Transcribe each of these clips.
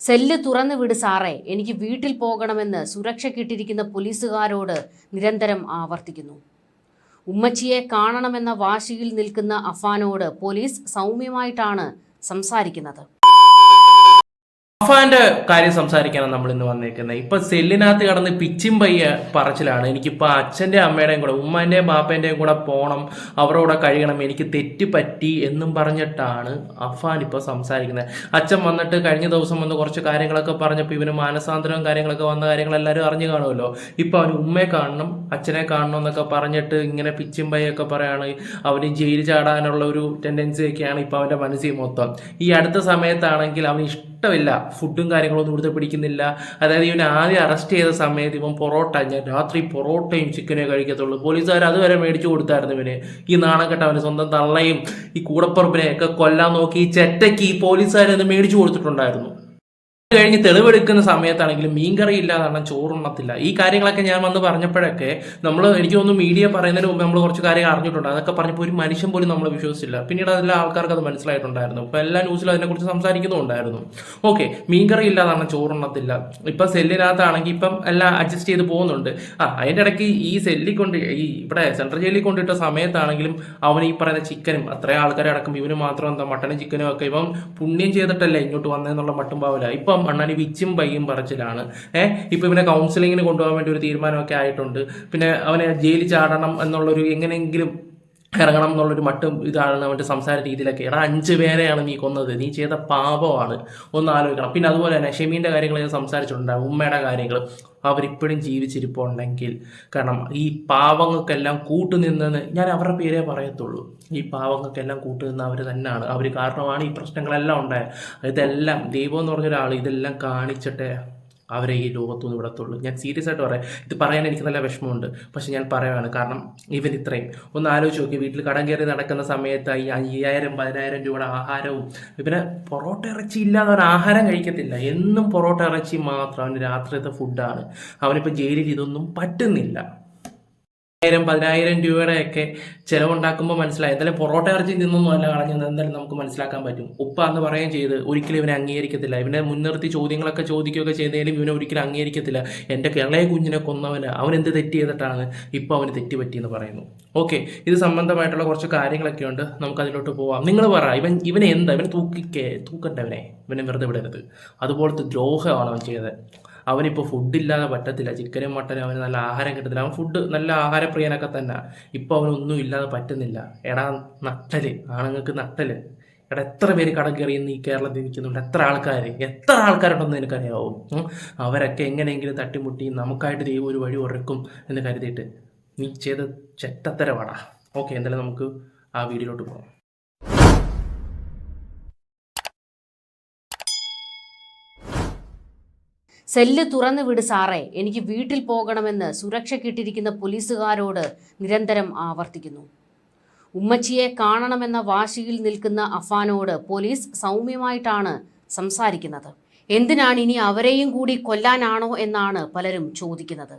Cell തുറന്നു വിട് സാറേ. എനിക്ക് വീട്ടിൽ പോകണമെന്ന് സുരക്ഷയ്ക്കിട്ടിരിക്കുന്ന പോലീസുകാരോട് നിരന്തരം ആവർത്തിക്കുന്നു. ഉമ്മച്ചിയെ കാണണമെന്ന വാശിയിൽ നിൽക്കുന്ന അഫാനോട് പോലീസ് സൗമ്യമായിട്ടാണ് സംസാരിക്കുന്നത്. അഫാന്റെ കാര്യം സംസാരിക്കാനാണ് നമ്മൾ ഇന്ന് വന്നേക്കുന്നത് ഇപ്പൊ സെല്ലിനകത്ത് കടന്ന് പിച്ചും പയ്യ പറച്ചിലാണ്. എനിക്കിപ്പോ അച്ഛന്റെ അമ്മയുടെയും കൂടെ ഉമ്മന്റെയും ബാപ്പേന്റെയും കൂടെ പോണം അവരുടെ കഴിയണം എനിക്ക് തെറ്റ് പറ്റി എന്നും പറഞ്ഞിട്ടാണ് അഫാൻ ഇപ്പൊ സംസാരിക്കുന്നത്. അച്ഛൻ വന്നിട്ട് കഴിഞ്ഞ ദിവസം വന്ന് കുറച്ച് കാര്യങ്ങളൊക്കെ പറഞ്ഞപ്പോൾ ഇവന് മാനസാന്തരവും കാര്യങ്ങളൊക്കെ വന്ന കാര്യങ്ങൾ എല്ലാവരും അറിഞ്ഞു കാണുമല്ലോ. ഇപ്പൊ അവന് ഉമ്മയെ കാണണം അച്ഛനെ കാണണം എന്നൊക്കെ പറഞ്ഞിട്ട് ഇങ്ങനെ പിച്ചും പയ്യൊക്കെ പറയാണ്. അവന് ജയിൽ ചാടാനുള്ള ഒരു ടെൻഡൻസി ഒക്കെയാണ് ഇപ്പൊ അവന്റെ മനസ്സിൽ മൊത്തം. ഈ അടുത്ത സമയത്താണെങ്കിൽ അവന് ഇഷ്ടമില്ല. ഫുഡും കാര്യങ്ങളൊന്നും ഇവിടുത്തെ പിടിക്കുന്നില്ല. അതായത് ഇവൻ ആദ്യം അറസ്റ്റ് ചെയ്ത സമയത്ത് ഇവൻ പൊറോട്ട ഞാൻ രാത്രി പൊറോട്ടയും ചിക്കനേ കഴിക്കത്തുള്ളൂ. പോലീസുകാർ അതുവരെ മേടിച്ചു കൊടുത്തായിരുന്നു ഇവന്. ഈ നാണക്കെട്ട് അവന് സ്വന്തം തള്ളയും ഈ കൂടപ്പുറപ്പിനെ ഒക്കെ കൊല്ലാൻ നോക്കി ഈ ചെറ്റയ്ക്ക് ഈ പോലീസുകാരെ മേടിച്ചു കൊടുത്തിട്ടുണ്ടായിരുന്നു. കഴിഞ്ഞ് തെളിവെടുക്കുന്ന സമയത്താണെങ്കിലും മീൻകറി ഇല്ലാതെ ചോറുണ്ണത്തില്ല. ഈ കാര്യങ്ങളൊക്കെ ഞാൻ വന്ന് പറഞ്ഞപ്പോഴൊക്കെ നമ്മൾ എനിക്ക് തോന്നുന്നു മീഡിയ പറയുന്നതിന് മുമ്പ് നമ്മൾ കുറച്ച് കാര്യങ്ങൾ അറിഞ്ഞിട്ടുണ്ട്. അതൊക്കെ പറഞ്ഞപ്പോൾ ഒരു മനുഷ്യൻ പോലും നമ്മൾ വിശ്വസിച്ചില്ല. പിന്നീട് അതെല്ലാം ആൾക്കാർക്ക് അത് മനസ്സിലായിട്ടുണ്ടായിരുന്നു. ഇപ്പം എല്ലാ ന്യൂസിലും അതിനെക്കുറിച്ച് സംസാരിക്കുന്നുണ്ടായിരുന്നു ഓക്കെ മീൻകറി ഇല്ലാതെ ചോറുണ്ണത്തില്ല. ഇപ്പം സെല്ലിനകത്താണെങ്കിൽ ഇപ്പം എല്ലാം അഡ്ജസ്റ്റ് ചെയ്ത് പോകുന്നുണ്ട്. ആ അതിന്റെ ഇടയ്ക്ക് ഈ സെല്ലിൽ കൊണ്ട് ഈ ഇവിടെ സെൻട്രൽ ജയിലിൽ കൊണ്ടിട്ട സമയത്താണെങ്കിലും അവൻ ഈ പറയുന്ന ചിക്കനും അത്രയും ആൾക്കാരെ അടക്കം ഇവന് മാത്രം എന്താ മട്ടനും ചിക്കനും ഒക്കെ ഇവൻ പുണ്യം ചെയ്തിട്ടല്ലേ ഇങ്ങോട്ട് വന്നതെന്നുള്ള മട്ടും പാവില്ല. ഇപ്പം അണ്ണാനി വിച്ചും പയ്യും പറച്ചിലാണ്. ഏഹ് ഇപ്പം ഇവനെ കൗൺസിലിങ്ങിന് കൊണ്ടുപോകാൻ വേണ്ടി ഒരു തീരുമാനമൊക്കെ ആയിട്ടുണ്ട്. പിന്നെ അവനെ ജയിലിൽ ചാടണം എന്നുള്ളൊരു എങ്ങനെയെങ്കിലും ഇറങ്ങണം എന്നുള്ളൊരു മട്ടും ഇതാണ് അവന്റെ സംസാര രീതിയിലൊക്കെ. എടാ അഞ്ച് പേരെയാണ് നീ കൊന്നത്. നീ ചെയ്ത പാപമാണ്. ഒന്ന് ആലോചിക്കണം. പിന്നെ അതുപോലെ തന്നെ ഷെമീന്റെ കാര്യങ്ങൾ ഞാൻ സംസാരിച്ചിട്ടുണ്ട്. ഉമ്മയുടെ കാര്യങ്ങൾ അവരിപ്പോഴും ജീവിച്ചിരിപ്പുണ്ടെങ്കിൽ. കാരണം ഈ പാവങ്ങൾക്കെല്ലാം കൂട്ടുനിന്നെന്ന് ഞാൻ അവരുടെ പേരേ പറയത്തുള്ളൂ. ഈ പാവങ്ങൾക്കെല്ലാം കൂട്ടുനിന്ന് അവർ തന്നെയാണ്. അവർ കാരണമാണ് ഈ പ്രശ്നങ്ങളെല്ലാം ഉണ്ടായത്. ഇതെല്ലാം ദൈവം എന്ന് പറഞ്ഞ ഒരാൾ ഇതെല്ലാം കാണിച്ചിട്ടേ അവരെ ഈ ലോകത്തുനിന്ന് വിടത്തുള്ളൂ. ഞാൻ സീരിയസ് ആയിട്ട് പറയാം. ഇത് പറയാൻ എനിക്ക് നല്ല വിഷമമുണ്ട്. പക്ഷെ ഞാൻ പറയുകയാണ് കാരണം ഇവൻ ഇത്രയും. ഒന്ന് ആലോചിച്ച് നോക്കി വീട്ടിൽ കടം കയറി നടക്കുന്ന സമയത്ത് ഈ അയ്യായിരം പതിനായിരം രൂപയുടെ ആഹാരവും ഇവന് പൊറോട്ട ഇറച്ചി ഇല്ലാതെ അവൻ ആഹാരം കഴിക്കത്തില്ല. എന്നും പൊറോട്ട ഇറച്ചി മാത്രം അവന് രാത്രിയത്തെ ഫുഡാണ് അവനിപ്പോൾ ജയിലിൽ ഇതൊന്നും പറ്റുന്നില്ല. ആയിരം പതിനായിരം രൂപയുടെയൊക്കെ ചിലവുണ്ടാക്കുമ്പോൾ മനസ്സിലായി. എന്തായാലും പൊറോട്ട ഇറച്ചി നിന്നൊന്നും അല്ല കളഞ്ഞത് എന്തായാലും നമുക്ക് മനസ്സിലാക്കാൻ പറ്റും. ഉപ്പ എന്ന് പറയുകയും ചെയ്ത് ഒരിക്കലും ഇവനെ അംഗീകരിക്കത്തില്ല. ഇവനെ മുൻനിർത്തി ചോദ്യങ്ങളൊക്കെ ചോദിക്കുകയൊക്കെ ചെയ്തേലും ഇവനെ ഒരിക്കലും അംഗീകരിക്കത്തില്ല. എന്റെ കിളയ കുഞ്ഞിനെ കൊന്നവന് അവൻ എന്ത് തെറ്റ് ചെയ്തിട്ടാണ് ഇപ്പോൾ അവന് തെറ്റ് പറ്റിയെന്ന് പറയുന്നു. ഓക്കെ ഇത് സംബന്ധമായിട്ടുള്ള കുറച്ച് കാര്യങ്ങളൊക്കെ ഉണ്ട് നമുക്ക് അതിലോട്ട് പോവാം. നിങ്ങൾ പറ ഇവൻ ഇവനെ എന്താ ഇവൻ തൂക്കിക്കേ തൂക്കണ്ടവനെ. ഇവനെ വെറുതെ വിടരുത്. അതുപോലത്തെ ദ്രോഹമാണ് അവൻ ചെയ്തത്. അവനിപ്പോൾ ഫുഡില്ലാതെ പറ്റത്തില്ല. ചിക്കനും മട്ടനും അവന് നല്ല ആഹാരം കിട്ടത്തില്ല. അവൻ ഫുഡ് നല്ല ആഹാരപ്രിയനൊക്കെ തന്നെ. ഇപ്പോൾ അവനൊന്നും ഇല്ലാതെ പറ്റുന്നില്ല. എടാ നട്ടൽ. ആണുങ്ങൾക്ക് നട്ടൽ. എടാ എത്ര പേര് കടം കയറിയെന്ന് ഈ കേരളത്തിൽ നിൽക്കുന്നുണ്ട്? എത്ര ആൾക്കാർ എത്ര ആൾക്കാരുണ്ടെന്ന് എനിക്കറിയാവും അവരൊക്കെ എങ്ങനെയെങ്കിലും തട്ടിമുട്ടി നമുക്കായിട്ട് ദൈവം ഒരു വഴി ഉറക്കും എന്ന് കരുതിയിട്ട് നീ ചെയ്ത ചെറ്റത്തരവാടാ. ഓക്കെ എന്തായാലും നമുക്ക് ആ വീഡിയോയിലോട്ട് പോകാം. സെല്ല് തുറന്നു വിട് സാറേ എനിക്ക് വീട്ടിൽ പോകണമെന്ന് സുരക്ഷയ്ക്കിട്ടിരിക്കുന്ന പോലീസുകാരോട് നിരന്തരം ആവർത്തിക്കുന്നു. ഉമ്മച്ചിയെ കാണണമെന്ന വാശിയിൽ നിൽക്കുന്ന അഫാനോട് പോലീസ് സൗമ്യമായിട്ടാണ് സംസാരിക്കുന്നത്. എന്തിനാണ് ഇനി അവരെയും കൂടി കൊല്ലാനാണോ എന്നാണ് പലരും ചോദിക്കുന്നത്.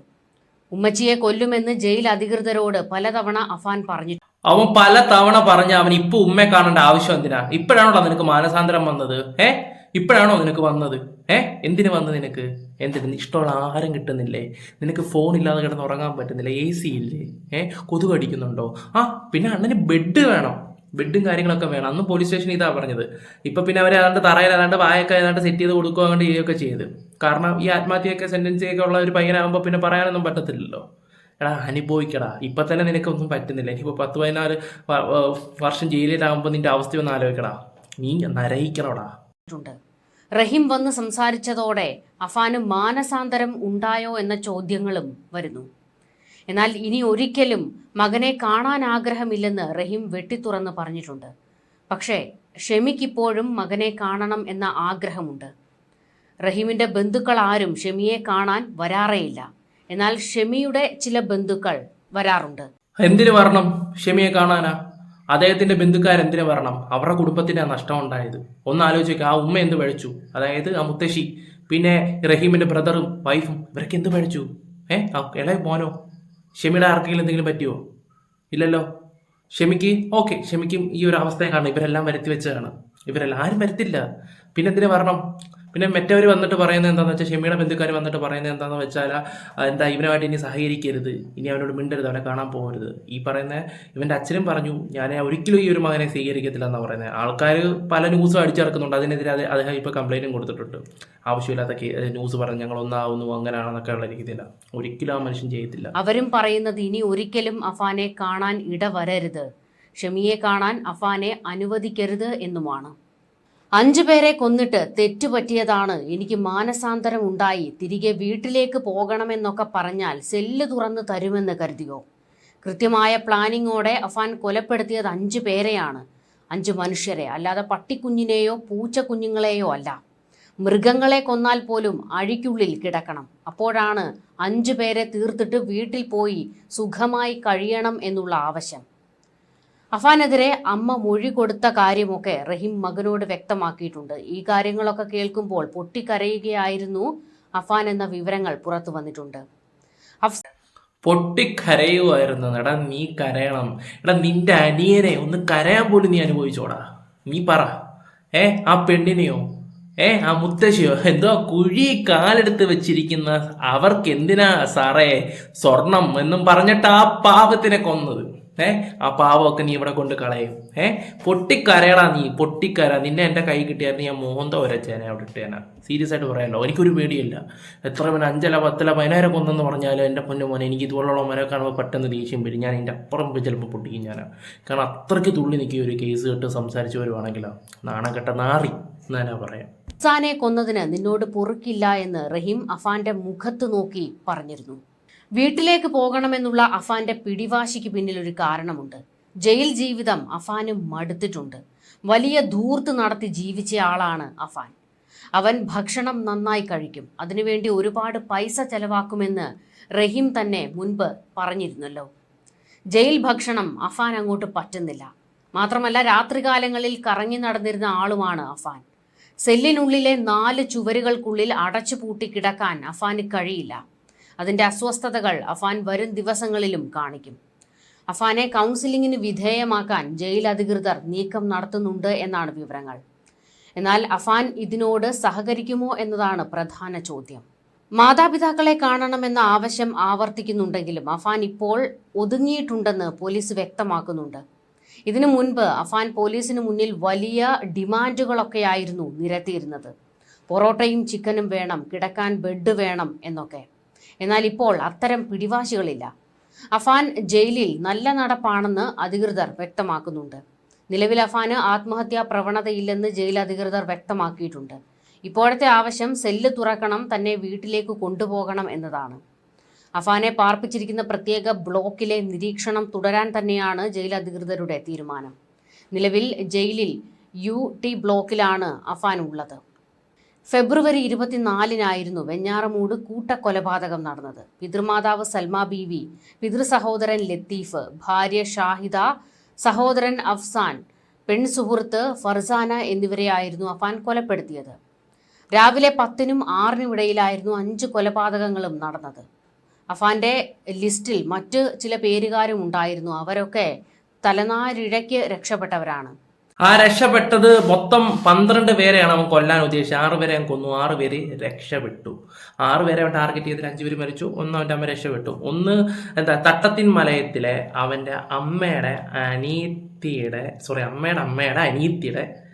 ഉമ്മച്ചിയെ കൊല്ലുമെന്ന് ജയിൽ അധികൃതരോട് പലതവണ അഫാൻ പറഞ്ഞു. അവൻ പല തവണ പറഞ്ഞ അവൻ ഇപ്പൊ ഉമ്മയെ കാണേണ്ട ആവശ്യം എന്തിനാ? ഇപ്പോഴാണല്ലോ നിനക്ക് മാനസാന്തരം വന്നത് ഏ? ഇപ്പോഴാണോ നിനക്ക് വന്നത്? ഏ? എന്തിന് വന്നത് നിനക്ക്? എന്തിന് ഇഷ്ടമുള്ള ആഹാരം കിട്ടുന്നില്ലേ? നിനക്ക് ഫോൺ ഇല്ലാതെ കിടന്ന് ഉറങ്ങാൻ പറ്റുന്നില്ല? എ സി ഇല്ലേ? ഏ? കൊതുക് അടിക്കുന്നുണ്ടോ? ആ പിന്നെ അണ്ണന് ബെഡ് വേണം. ബെഡും കാര്യങ്ങളൊക്കെ വേണം. അന്ന് പോലീസ് സ്റ്റേഷനിൽ ഇതാ പറഞ്ഞത്. ഇപ്പൊ പിന്നെ അവരെ ഏതാണ്ട് തറയിൽ ഏതാണ്ട് വായൊക്കെ ഏതാണ്ട് സെറ്റ് ചെയ്ത് കൊടുക്കുക അങ്ങോട്ട് ചെയ്യുകയൊക്കെ ചെയ്ത്. കാരണം ഈ ആത്മഹത്യയൊക്കെ സെന്റൻസി ഒക്കെ ഉള്ള ഒരു പയ്യനാകുമ്പോൾ പിന്നെ പറയാനൊന്നും പറ്റത്തില്ലല്ലോ. എടാ അനുഭവിക്കടാ. ഇപ്പൊ തന്നെ നിനക്കൊന്നും പറ്റുന്നില്ല. ഇനിയിപ്പോ പത്ത് വ- വർഷം ജയിലിലാകുമ്പോൾ നിന്റെ അവസ്ഥ ഒന്ന് ആലോചിക്കടാ. നീ നരയിക്കണോടാ. ണ്ട് റഹീം വന്ന് സംസാരിച്ചതോടെ അഫാന് മാനസാന്തരം ഉണ്ടായോ എന്ന ചോദ്യങ്ങളും വരുന്നു. എന്നാൽ ഇനി ഒരിക്കലും മകനെ കാണാൻ ആഗ്രഹമില്ലെന്ന് റഹീം വെട്ടിത്തുറന്ന് പറഞ്ഞിട്ടുണ്ട്. പക്ഷേ ഷെമിക്കിപ്പോഴും മകനെ കാണണം എന്ന ആഗ്രഹമുണ്ട്. റഹീമിന്റെ ബന്ധുക്കൾ ആരും ഷെമിയെ കാണാൻ വരാറേയില്ല. എന്നാൽ ഷെമിയുടെ ചില ബന്ധുക്കൾ വരാറുണ്ട്. എന്തിനു വരണം? ഷെമിയെ കാണാനാ? അദ്ദേഹത്തിന്റെ ബന്ധുക്കാർ എന്തിനു വരണം? അവരുടെ കുടുംബത്തിന്റെ നഷ്ടം ഉണ്ടായത് ഒന്ന് ആലോചിക്കുക ആ ഉമ്മ എന്ത് പഴിച്ചു അതായത് ആ മുത്തശ്ശി പിന്നെ റഹീമിന്റെ ബ്രദറും വൈഫും ഇവരൊക്കെ എന്ത് പഴിച്ചു ഏ? ഇളയ മോനോ? ഷെമിയുടെ ആർക്കെങ്കിലും എന്തെങ്കിലും പറ്റിയോ? ഇല്ലല്ലോ? ഷെമിക്ക് ഓക്കെ ഷെമിക്കും ഈ ഒരു അവസ്ഥയെ കാണണം ഇവരെല്ലാം വരുത്തി വെച്ചതാണ്. ഇവരെല്ലാം ആരും വരുത്തില്ല. പിന്നെ എന്തിനു വരണം? പിന്നെ മറ്റവർ വന്നിട്ട് പറയുന്നത് എന്താണെന്ന് വെച്ചാൽ ഷെമിയുടെ ബന്ധുക്കാർ വന്നിട്ട് പറയുന്നത് എന്താണെന്ന് വെച്ചാൽ എന്താ ഇവനുമായിട്ട് ഇനി സഹകരിക്കരുത്. ഇനി അവനോട് മിണ്ടരുത് അവനെ കാണാൻ പോകരുത്. ഈ പറയുന്ന ഇവന്റെ അച്ഛനും പറഞ്ഞു ഞാൻ ഒരിക്കലും ഈ ഒരു മകനെ സ്വീകരിക്കത്തില്ല എന്നാണ് പറയുന്നത് ആൾക്കാർ പല ന്യൂസും അടിച്ചിറക്കുന്നുണ്ട്. അതിനെതിരെ അത് അദ്ദേഹം ഇപ്പോൾ കംപ്ലൈന്റും കൊടുത്തിട്ടുണ്ട്. ആവശ്യമില്ലാത്ത ന്യൂസ് പറഞ്ഞ് ഞങ്ങൾ ഒന്നാവുന്നു അങ്ങനെയാണെന്നൊക്കെ ഉള്ള രീതിയില്ല ഒരിക്കലും ആ മനുഷ്യൻ ചെയ്യത്തില്ല. അവരും പറയുന്നത് ഇനി ഒരിക്കലും അഫാനെ കാണാൻ ഇടവരരുത്. ഷമിയെ കാണാൻ അഫാനെ അനുവദിക്കരുത് എന്നുമാണ്. അഞ്ചു പേരെ കൊന്നിട്ട് തെറ്റുപറ്റിയതാണ്. എനിക്ക് മാനസാന്തരം ഉണ്ടായി. തിരികെ വീട്ടിലേക്ക് പോകണമെന്നൊക്കെ പറഞ്ഞാൽ സെല്ല് തുറന്ന് തരുമെന്ന് കരുതിയോ? കൃത്യമായ പ്ലാനിങ്ങോടെ അഫാൻ കൊലപ്പെടുത്തിയത് അഞ്ചു പേരെയാണ്. അഞ്ച് മനുഷ്യരെ. അല്ലാതെ പട്ടിക്കുഞ്ഞിനെയോ പൂച്ചക്കുഞ്ഞുങ്ങളെയോ അല്ല. മൃഗങ്ങളെ കൊന്നാൽ പോലും അഴിക്കുള്ളിൽ കിടക്കണം. അപ്പോഴാണ് അഞ്ചു പേരെ തീർത്തിട്ട് വീട്ടിൽ പോയി സുഖമായി കഴിയണം എന്നുള്ള ആവശ്യം. അഫാനെതിരെ അമ്മ മൊഴി കൊടുത്ത കാര്യമൊക്കെ റഹീം മകനോട് വ്യക്തമാക്കിയിട്ടുണ്ട്. ഈ കാര്യങ്ങളൊക്കെ കേൾക്കുമ്പോൾ പൊട്ടിക്കരയുകയായിരുന്നു അഫാൻ എന്ന വിവരങ്ങൾ പുറത്തു വന്നിട്ടുണ്ട്. പൊട്ടിക്കരയുമായിരുന്നു എടാ നീ കരയണം. എടാ നിന്റെ അനിയനെ ഒന്ന് കരയാൻ പോലും നീ അനുഭവിച്ചോടാ. നീ പറ. ഏ ആ പെണ്ണിനെയോ? ഏ ആ മുത്തശ്ശിയോ? എന്തോ കുഴി കാലെടുത്ത് വെച്ചിരിക്കുന്ന അവർക്ക് എന്തിനാ സാറേ സ്വർണം എന്നും പറഞ്ഞിട്ട് ആ പാപത്തിനെ കൊന്നത്? ഏ? ആ പാവമൊക്കെ നീ ഇവിടെ കൊണ്ട് കളയും. ഏ? പൊട്ടിക്കരയടാ നീ പൊട്ടിക്കര. നിന്നെ എന്റെ കൈ കിട്ടിയായിരുന്നു ഞാൻ മോന്ത ഒരച്ചേനെ അവിടെ ഇട്ടേനാ സീരിയസ് ആയിട്ട് പറയാമല്ലോ എനിക്കൊരു പേടിയില്ല. എത്ര പിന്നെ അഞ്ചല പത്തല പതിനായിരം കൊന്നെന്ന് പറഞ്ഞാലും എന്റെ പൊന്നു മോനെ എനിക്ക് ഇതുപോലുള്ള മരം കാണുമ്പോൾ പെട്ടെന്ന് ദേഷ്യം വരും. ഞാൻ എന്റെ അപ്പുറം ചിലപ്പോൾ പൊട്ടിക്കും ഞാൻ കാരണം അത്രയ്ക്ക് തുള്ളി നിൽക്കുക ഒരു കേസ് കേട്ട് സംസാരിച്ചു വരുവാണെങ്കിലോ നാണം കെട്ട നാറി എന്നാ പറയാം. ഹസാനെ കൊന്നതിന് നിന്നോട് പൊറുക്കില്ല എന്ന് റഹീം അഫാന്റെ മുഖത്ത് നോക്കി പറഞ്ഞിരുന്നു. വീട്ടിലേക്ക് പോകണമെന്നുള്ള അഫാന്റെ പിടിവാശിക്ക് പിന്നിൽ ഒരു കാരണമുണ്ട്. ജയിൽ ജീവിതം അഫാന് മടുത്തിട്ടുണ്ട്. വലിയ ധൂർത്ത് നടത്തി ജീവിച്ച ആളാണ് അഫാൻ. അവൻ ഭക്ഷണം നന്നായി കഴിക്കും. അതിനുവേണ്ടി ഒരുപാട് പൈസ ചെലവാക്കുമെന്ന് റഹീം തന്നെ മുൻപ് പറഞ്ഞിരുന്നല്ലോ. ജയിൽ ഭക്ഷണം അഫാൻ അങ്ങോട്ട് പറ്റുന്നില്ല. മാത്രമല്ല രാത്രികാലങ്ങളിൽ കറങ്ങി നടന്നിരുന്ന ആളുമാണ് അഫാൻ. സെല്ലിനുള്ളിലെ നാല് ചുവരുകൾക്കുള്ളിൽ അടച്ചുപൂട്ടി കിടക്കാൻ അഫാന് കഴിയില്ല. അതിന്റെ അസ്വസ്ഥതകൾ അഫാൻ വരും ദിവസങ്ങളിലും കാണിക്കും. അഫാനെ കൗൺസിലിങ്ങിന് വിധേയമാക്കാൻ ജയിൽ അധികൃതർ നീക്കം നടത്തുന്നുണ്ട് എന്നാണ് വിവരങ്ങൾ. എന്നാൽ അഫാൻ ഇതിനോട് സഹകരിക്കുമോ എന്നതാണ് പ്രധാന ചോദ്യം. മാതാപിതാക്കളെ കാണണമെന്ന ആവശ്യം ആവർത്തിക്കുന്നുണ്ടെങ്കിലും അഫാൻ ഇപ്പോൾ ഒതുങ്ങിയിട്ടുണ്ടെന്ന് പോലീസ് വ്യക്തമാക്കുന്നുണ്ട്. ഇതിനു മുൻപ് അഫാൻ പോലീസിന് മുന്നിൽ വലിയ ഡിമാൻഡുകളൊക്കെയായിരുന്നു നിരത്തിയിരുന്നത്. പൊറോട്ടയും ചിക്കനും വേണം കിടക്കാൻ ബെഡ് വേണം എന്നൊക്കെ. എന്നാൽ ഇപ്പോൾ അത്തരം പിടിവാശികളില്ല. അഫാൻ ജയിലിൽ നല്ല നടപ്പാണെന്ന് അധികൃതർ വ്യക്തമാക്കുന്നുണ്ട്. നിലവിൽ അഫാന് ആത്മഹത്യാ പ്രവണതയില്ലെന്ന് ജയിൽ അധികൃതർ വ്യക്തമാക്കിയിട്ടുണ്ട്. ഇപ്പോഴത്തെ ആവശ്യം സെല്ല് തുറക്കണം തന്നെ വീട്ടിലേക്ക് കൊണ്ടുപോകണം എന്നതാണ്. അഫാനെ പാർപ്പിച്ചിരിക്കുന്ന പ്രത്യേക ബ്ലോക്കിലെ നിരീക്ഷണം തുടരാൻ തന്നെയാണ് ജയിൽ അധികൃതരുടെ തീരുമാനം. നിലവിൽ ജയിലിൽ യു ടി ബ്ലോക്കിലാണ് അഫാൻ ഉള്ളത്. ഫെബ്രുവരി ഇരുപത്തിനാലിനായിരുന്നു വെഞ്ഞാറമൂട് കൂട്ടക്കൊലപാതകം നടന്നത്. പിതൃമാതാവ് സൽമ ബീവി പിതൃസഹോദരൻ ലത്തീഫ് ഭാര്യ ഷാഹിദ സഹോദരൻ അഫ്സാൻ പെൺസുഹൃത്ത് ഫർസാന എന്നിവരെയായിരുന്നു അഫാൻ കൊലപ്പെടുത്തിയത്. രാവിലെ പത്തിനും ആറിനും ഇടയിലായിരുന്നു അഞ്ച് കൊലപാതകങ്ങളും നടന്നത്. അഫാന്റെ ലിസ്റ്റിൽ മറ്റ് ചില പേരുകാരും ഉണ്ടായിരുന്നു അവരൊക്കെ തലനാരിഴയ്ക്ക് രക്ഷപ്പെട്ടവരാണ്. ആ രക്ഷപ്പെട്ടത് മൊത്തം പന്ത്രണ്ട് പേരെയാണ് അവൻ കൊല്ലാൻ ഉദ്ദേശിച്ചത്. ആറ് പേരെ അവൻ കൊന്നു. ആറ് പേര് രക്ഷപ്പെട്ടു. ആറ് പേരെ അവൻ ടാർഗറ്റ് ചെയ്തിട്ട് അഞ്ച് പേര് മരിച്ചു. ഒന്ന് അവന്റെ അമ്മ രക്ഷപ്പെട്ടു. ഒന്ന് എന്താ തട്ടത്തിൻ മലയത്തിലെ അവന്റെ അമ്മയുടെ അനീത്തിയുടെ സോറി അമ്മയുടെ അമ്മയുടെ അനീത്തിയുടെ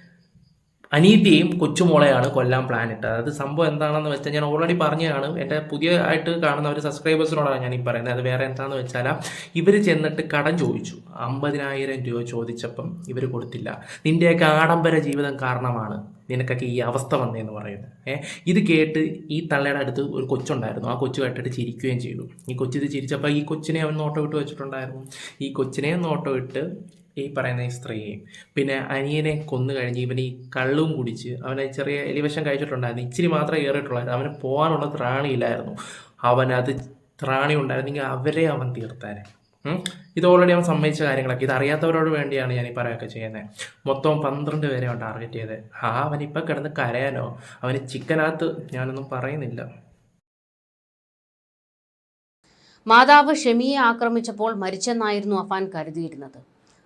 അനീതിയെയും കൊച്ചുമോളെയാണ് കൊല്ലാൻ പ്ലാനിട്ട് അതായത് അത് സംഭവം എന്താണെന്ന് വെച്ചാൽ ഞാൻ ഓൾറെഡി പറഞ്ഞതാണ്. എന്റെ പുതിയ ആയിട്ട് കാണുന്ന ഒരു സബ്സ്ക്രൈബേഴ്സിനോടാണ് ഞാൻ ഈ പറയുന്നത്. അത് വേറെ എന്താണെന്ന് വെച്ചാൽ ഇവർ ചെന്നിട്ട് കടം ചോദിച്ചു. അമ്പതിനായിരം രൂപ ചോദിച്ചപ്പം ഇവർ കൊടുത്തില്ല. നിന്റെയൊക്കെ ആഡംബര ജീവിതം കാരണമാണ് നിനക്കൊക്കെ ഈ അവസ്ഥ വന്നതെന്ന് പറയുന്നത്. ഏഹ് ഇത് കേട്ട് ഈ തള്ളയുടെ അടുത്ത് ഒരു കൊച്ചുണ്ടായിരുന്നു. ആ കൊച്ചു കേട്ടിട്ട് ചിരിക്കുകയും ചെയ്തു. ഈ കൊച്ചു ഇത് ചിരിച്ചപ്പോൾ ഈ കൊച്ചിനെ അവൻ നോട്ടം ഇട്ട് വെച്ചിട്ടുണ്ടായിരുന്നു. ഈ കൊച്ചിനെ നോട്ടം ഇട്ട് ഈ പറയുന്ന ഈ സ്ത്രീയെയും പിന്നെ അനിയനെ കൊന്നു കഴിഞ്ഞ് ഇവൻ ഈ കള്ളും കുടിച്ച് അവനെ ചെറിയ എലിവശം കഴിച്ചിട്ടുണ്ടായിരുന്നു ഇച്ചിരി മാത്രമേ കയറിയിട്ടുള്ളായിരുന്നു അവന് പോകാനുള്ള ത്രാണിയില്ലായിരുന്നു അവനത് ത്രാണി ഉണ്ടായിരുന്നെങ്കിൽ അവരെ അവൻ തീർത്താനെ. ഇത് ഓൾറെഡി അവൻ സമ്മതിച്ച കാര്യങ്ങളൊക്കെ. ഇത് അറിയാത്തവരോട് വേണ്ടിയാണ് ഞാൻ ഈ പറയുകയൊക്കെ ചെയ്യുന്നത് മൊത്തം പന്ത്രണ്ട് പേരെ അവൻ ടാർഗറ്റ് ചെയ്തത് ആ അവനിപ്പോൾ കിടന്ന് കരയാനോ? അവന് ചിക്കനകത്ത് ഞാനൊന്നും പറയുന്നില്ല. മാതാവ് ഷെമിയെ ആക്രമിച്ചപ്പോൾ മരിച്ചെന്നായിരുന്നു അഫാൻ കരുതിയിരുന്നത്.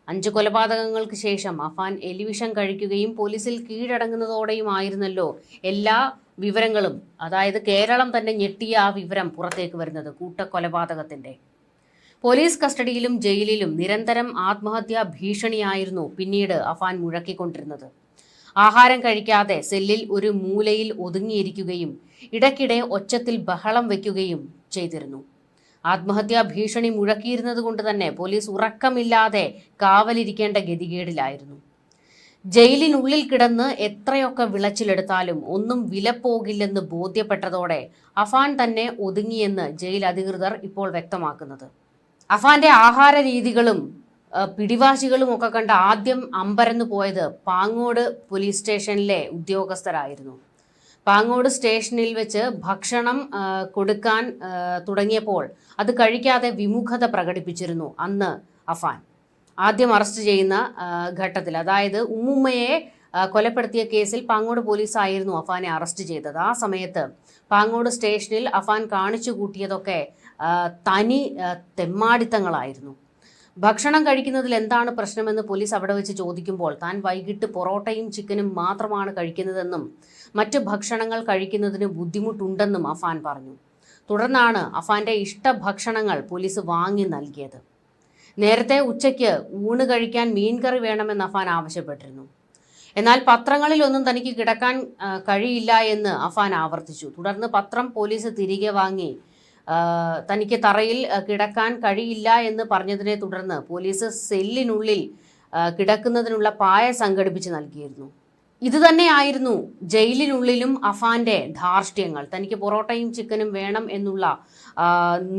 അഞ്ച് കൊലപാതകങ്ങൾക്ക് ശേഷം അഫാൻ എലിവിഷം കഴിക്കുകയും പോലീസിൽ കീഴടങ്ങുന്നതോടെയുമായിരുന്നല്ലോ എല്ലാ വിവരങ്ങളും. അതായത് കേരളം തന്നെ ഞെട്ടിയ ആ വിവരം പുറത്തേക്ക് വരുന്നത് കൂട്ടക്കൊലപാതകത്തിന്റെ. പോലീസ് കസ്റ്റഡിയിലും ജയിലിലും നിരന്തരം ആത്മഹത്യാ ഭീഷണിയായിരുന്നു പിന്നീട് അഫാൻ മുഴക്കിക്കൊണ്ടിരുന്നത്. ആഹാരം കഴിക്കാതെ സെല്ലിൽ ഒരു മൂലയിൽ ഒതുങ്ങിയിരിക്കുകയും ഇടയ്ക്കിടെ ഒച്ചത്തിൽ ബഹളം വയ്ക്കുകയും ചെയ്തിരുന്നു. ആത്മഹത്യാ ഭീഷണി മുഴക്കിയിരുന്നത് കൊണ്ട് തന്നെ പോലീസ് ഉറക്കമില്ലാതെ കാവലിരിക്കേണ്ട ഗതികേടിലായിരുന്നു. ജയിലിനുള്ളിൽ കിടന്ന് എത്രയൊക്കെ വിളച്ചിലെടുത്താലും ഒന്നും വിലപ്പോകില്ലെന്ന് ബോധ്യപ്പെട്ടതോടെ അഫാൻ തന്നെ ഒതുങ്ങിയെന്ന് ജയിൽ അധികൃതർ ഇപ്പോൾ വ്യക്തമാക്കുന്നത്. അഫാന്റെ ആഹാര രീതികളും പിടിവാശികളും ഒക്കെ കണ്ട് ആദ്യം അമ്പരന്ന് പോയത് പാങ്ങോട് പോലീസ് സ്റ്റേഷനിലെ ഉദ്യോഗസ്ഥരായിരുന്നു. പാങ്ങോട് സ്റ്റേഷനിൽ വെച്ച് ഭക്ഷണം കൊടുക്കാൻ തുടങ്ങിയപ്പോൾ അത് കഴിക്കാതെ വിമുഖത പ്രകടിപ്പിച്ചിരുന്നു അന്ന് അഫാൻ. ആദ്യം അറസ്റ്റ് ചെയ്യുന്ന ഘട്ടത്തിൽ അതായത് ഉമ്മുമ്മയെ കൊലപ്പെടുത്തിയ കേസിൽ പാങ്ങോട് പോലീസായിരുന്നു അഫാനെ അറസ്റ്റ് ചെയ്തത്. ആ സമയത്ത് പാങ്ങോട് സ്റ്റേഷനിൽ അഫാൻ കാണിച്ചു കൂട്ടിയതൊക്കെ തനി തെമ്മാടിത്തങ്ങളായിരുന്നു. ഭക്ഷണം കഴിക്കുന്നതിൽ എന്താണ് പ്രശ്നമെന്ന് പോലീസ് അവിടെ വെച്ച് ചോദിക്കുമ്പോൾ താൻ വൈകിട്ട് പൊറോട്ടയും ചിക്കനും മാത്രമാണ് കഴിക്കുന്നതെന്നും മറ്റ് ഭക്ഷണങ്ങൾ കഴിക്കുന്നതിന് ബുദ്ധിമുട്ടുണ്ടെന്നും അഫാൻ പറഞ്ഞു. തുടർന്നാണ് അഫാന്റെ ഇഷ്ടഭക്ഷണങ്ങൾ പോലീസ് വാങ്ങി നൽകിയത്. നേരത്തെ ഉച്ചയ്ക്ക് ഊണ് കഴിക്കാൻ മീൻകറി വേണമെന്ന് അഫാൻ ആവശ്യപ്പെട്ടിരുന്നു. എന്നാൽ പത്രങ്ങളിലൊന്നും തനിക്ക് കിടക്കാൻ കഴിയില്ല എന്ന് അഫാൻ ആവർത്തിച്ചു. തുടർന്ന് പത്രം പോലീസ് തിരികെ വാങ്ങി തനിക്ക് തറയിൽ കിടക്കാൻ കഴിയില്ല എന്ന് പറഞ്ഞതിനെ തുടർന്ന് പോലീസ് സെല്ലിനുള്ളിൽ കിടക്കുന്നതിനുള്ള പായ സംഘടിപ്പിച്ച് നൽകിയിരുന്നു. ഇത് തന്നെയായിരുന്നു ജയിലിനുള്ളിലും അഫാന്റെ ധാർഷ്ട്യങ്ങൾ. തനിക്ക് പൊറോട്ടയും ചിക്കനും വേണം എന്നുള്ള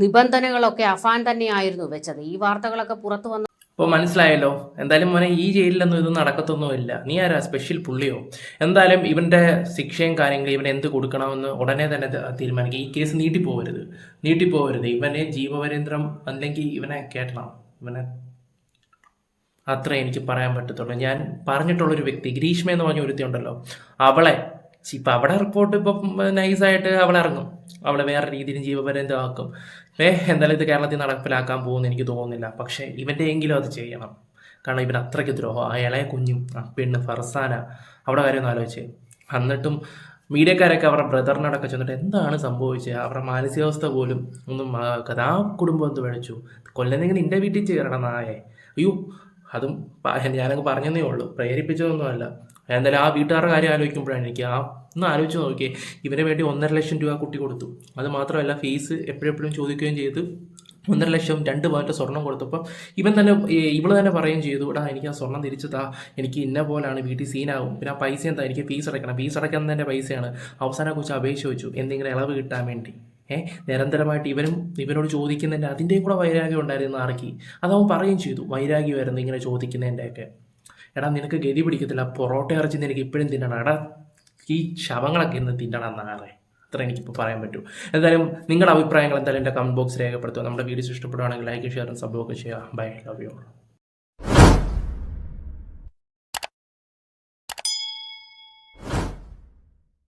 നിബന്ധനകളൊക്കെ അഫാൻ തന്നെയായിരുന്നു വെച്ചത്. ഈ വാർത്തകളൊക്കെ പുറത്തു വന്ന അപ്പോൾ മനസ്സിലായല്ലോ. എന്തായാലും മോനെ ഈ ജയിലിലൊന്നും ഇത് നടക്കത്തൊന്നുമില്ല. നീ ആരാ? സ്പെഷ്യൽ പുള്ളിയോ? എന്തായാലും ഇവന്റെ ശിക്ഷയും കാര്യങ്ങളും ഇവൻ എന്ത് കൊടുക്കണമെന്ന് ഉടനെ തന്നെ തീരുമാനിക്കും. ഈ കേസ് നീട്ടിപ്പോവരുത്. നീട്ടിപ്പോവരുത്. ഇവനെ ജീവപര്യന്തരം അല്ലെങ്കിൽ ഇവനെ കേട്ടണം. ഇവനെ അത്ര എനിക്ക് പറയാൻ പറ്റത്തുള്ളൂ. ഞാൻ പറഞ്ഞിട്ടുള്ളൊരു വ്യക്തി ഗ്രീഷ്മ എന്ന് പറഞ്ഞ ഒരുത്തി ഉണ്ടല്ലോ. അവളെ ഇപ്പം അവിടെ റിപ്പോർട്ട് ഇപ്പം നൈസായിട്ട് അവളെ ഇറങ്ങും. അവളെ വേറെ രീതിയിൽ ജീവപര്യന്തമാക്കും ഏ എന്തായാലും ഇത് കേരളത്തിൽ നടപ്പിലാക്കാൻ പോകുമെന്ന് എനിക്ക് തോന്നുന്നില്ല. പക്ഷേ ഇവന്റെ എങ്കിലും അത് ചെയ്യണം. കാരണം ഇവൻ അത്രയ്ക്ക് ദ്രോഹം. ആ ഇളയ കുഞ്ഞും ആ പെണ്ണ് ഫർസാന അവിടെ കാര്യം ആലോചിച്ച്. എന്നിട്ടും മീഡിയക്കാരൊക്കെ അവരുടെ ബ്രദറിനോടൊക്കെ ചെന്നിട്ട് എന്താണ് സംഭവിച്ചത്? അവരുടെ മാനസികാവസ്ഥ പോലും ഒന്നും കഥാ കുടുംബം എന്ത് വിളിച്ചു കൊല്ലുന്നെങ്കിൽ നിന്റെ വീട്ടിൽ ചേരണം നായേ. അയ്യോ അതും ഞാനങ്ങ് പറഞ്ഞതേ ഉള്ളൂ. പ്രേരിപ്പിച്ചതൊന്നുമല്ല എന്തായാലും ആ വീട്ടുകാരുടെ കാര്യം ആലോചിക്കുമ്പോഴാണ് എനിക്ക് ആ ഒന്ന് ആലോചിച്ച് നോക്കിയേ. ഇവരെ വേണ്ടി ഒന്നര ലക്ഷം രൂപ കുട്ടി കൊടുത്തു. അത് മാത്രമല്ല ഫീസ് എപ്പോഴെപ്പോഴും ചോദിക്കുകയും ചെയ്ത്. ഒന്നര ലക്ഷം രണ്ട് പവന്റെ സ്വർണം കൊടുത്തപ്പം ഇവൻ തന്നെ ഇവൾ തന്നെ പറയുകയും ചെയ്തു ഇടാ എനിക്ക് ആ സ്വർണം തിരിച്ചു താ. എനിക്ക് ഇന്ന പോലാണ് വീട്ടിൽ സീനാകും പിന്നെ ആ പൈസ എന്താ? എനിക്ക് ഫീസ് അടയ്ക്കണം. ഫീസ് അടയ്ക്കുന്നതിന്റെ പൈസയാണ്. അവസാനം കുറിച്ച് അപേക്ഷ വെച്ചു എന്തെങ്കിലും ഇളവ് കിട്ടാൻ വേണ്ടി. ഏഹ് നിരന്തരമായിട്ട് ഇവനും ഇവനോട് ചോദിക്കുന്നതിന്റെ അതിന്റെയും കൂടെ വൈരാഗ്യം ഉണ്ടായിരുന്നു ആർക്കി. അതവൻ പറയുകയും ചെയ്തു വൈരാഗ്യമായിരുന്നു ഇങ്ങനെ ചോദിക്കുന്നതിന്റെയൊക്കെ എടാ നിനക്ക് ഗതി പിടിക്കത്തില്ല. പൊറോട്ട ഇറച്ചി നിനക്ക് ഇപ്പോഴും തിന്നണം. എടാ ഈ ശവങ്ങളൊക്കെ ഇന്ന് തിന്നണം നാളെ. അത്ര എനിക്കിപ്പോൾ പറയാൻ പറ്റൂ. എന്തായാലും നിങ്ങളുടെ അഭിപ്രായങ്ങൾ എന്തായാലും എന്റെ കമന്റ് ബോക്സ് രേഖപ്പെടുത്തുക. നമ്മുടെ വീഡിയോസ് ഇഷ്ടപ്പെടുവാണെങ്കിൽ ലൈക്ക് ഷെയറും സബ്ബൊക്കെ ചെയ്യുക. Bye love you